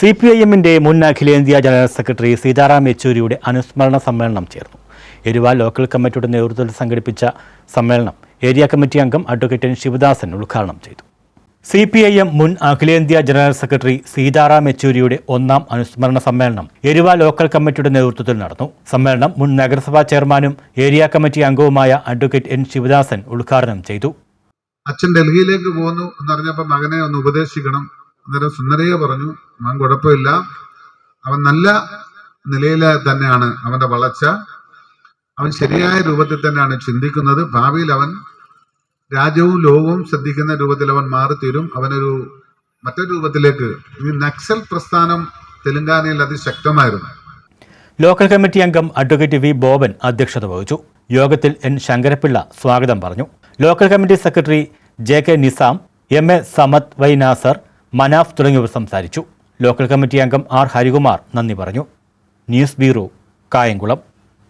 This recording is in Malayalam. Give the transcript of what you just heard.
സി പി ഐ എമ്മിന്റെ മുൻ അഖിലേന്ത്യാ ജനറൽ സെക്രട്ടറി സീതാറാം യെച്ചൂരിയുടെ അനുസ്മരണ സമ്മേളനം ചേർന്നു. എരുവ ലോക്കൽ കമ്മിറ്റിയുടെ നേതൃത്വത്തിൽ സംഘടിപ്പിച്ച സമ്മേളനം ഏരിയ കമ്മിറ്റി അംഗം അഡ്വക്കേറ്റ് എൻ ശിവദാസൻ ഉദ്ഘാടനം ചെയ്തു. സി പി ഐ എം മുൻ അഖിലേന്ത്യാ ജനറൽ സെക്രട്ടറി സീതാറാം യെച്ചൂരിയുടെ ഒന്നാം അനുസ്മരണ സമ്മേളനം എരുവ ലോക്കൽ കമ്മിറ്റിയുടെ നേതൃത്വത്തിൽ നടന്നു. സമ്മേളനം മുൻ നഗരസഭാ ചെയർമാനും ഏരിയ കമ്മിറ്റി അംഗവുമായ അഡ്വക്കേറ്റ് എൻ ശിവദാസൻ ഉദ്ഘാടനം ചെയ്തു. അച്ഛൻ ഡൽഹിയിലേക്ക് പോകുന്നു എന്നറിഞ്ഞപ്പോൾ മകനെ ഒന്ന് ഉപദേശിക്കണം. അന്നേരം സുന്ദരയെ പറഞ്ഞു മകൻ കുഴപ്പമില്ല. അവൻ നല്ല നിലയിൽ തന്നെയാണ് അവന്റെ വളർച്ച. അവൻ ശരിയായ രൂപത്തിൽ തന്നെയാണ് ചിന്തിക്കുന്നത്. ഭാവിയിൽ അവൻ രാജ്യവും ലോകവും ശ്രദ്ധിക്കുന്ന രൂപത്തിൽ അവൻ മാറിത്തീരും. അവനൊരു മറ്റൊരു രൂപത്തിലേക്ക് ഈ നക്സൽ പ്രസ്ഥാനം തെലങ്കാനയിൽ അതിശക്തമായിരുന്നു. ലോക്കൽ കമ്മിറ്റി അംഗം അഡ്വക്കേറ്റ് വി. ബോബൻ അധ്യക്ഷത വഹിച്ചു. യോഗത്തിൽ എൻ. ശങ്കരപ്പിള്ള സ്വാഗതം പറഞ്ഞു. Local committee secretary J. K. Nizam M. A. Samad Y Nasar Manaf തുടങ്ങിയവർ സംസാരിച്ചു. ലോക്കൽ കമ്മിറ്റി അംഗം ആർ. ഹരികുമാർ നന്ദി പറഞ്ഞു. News bureau Kayamkulam.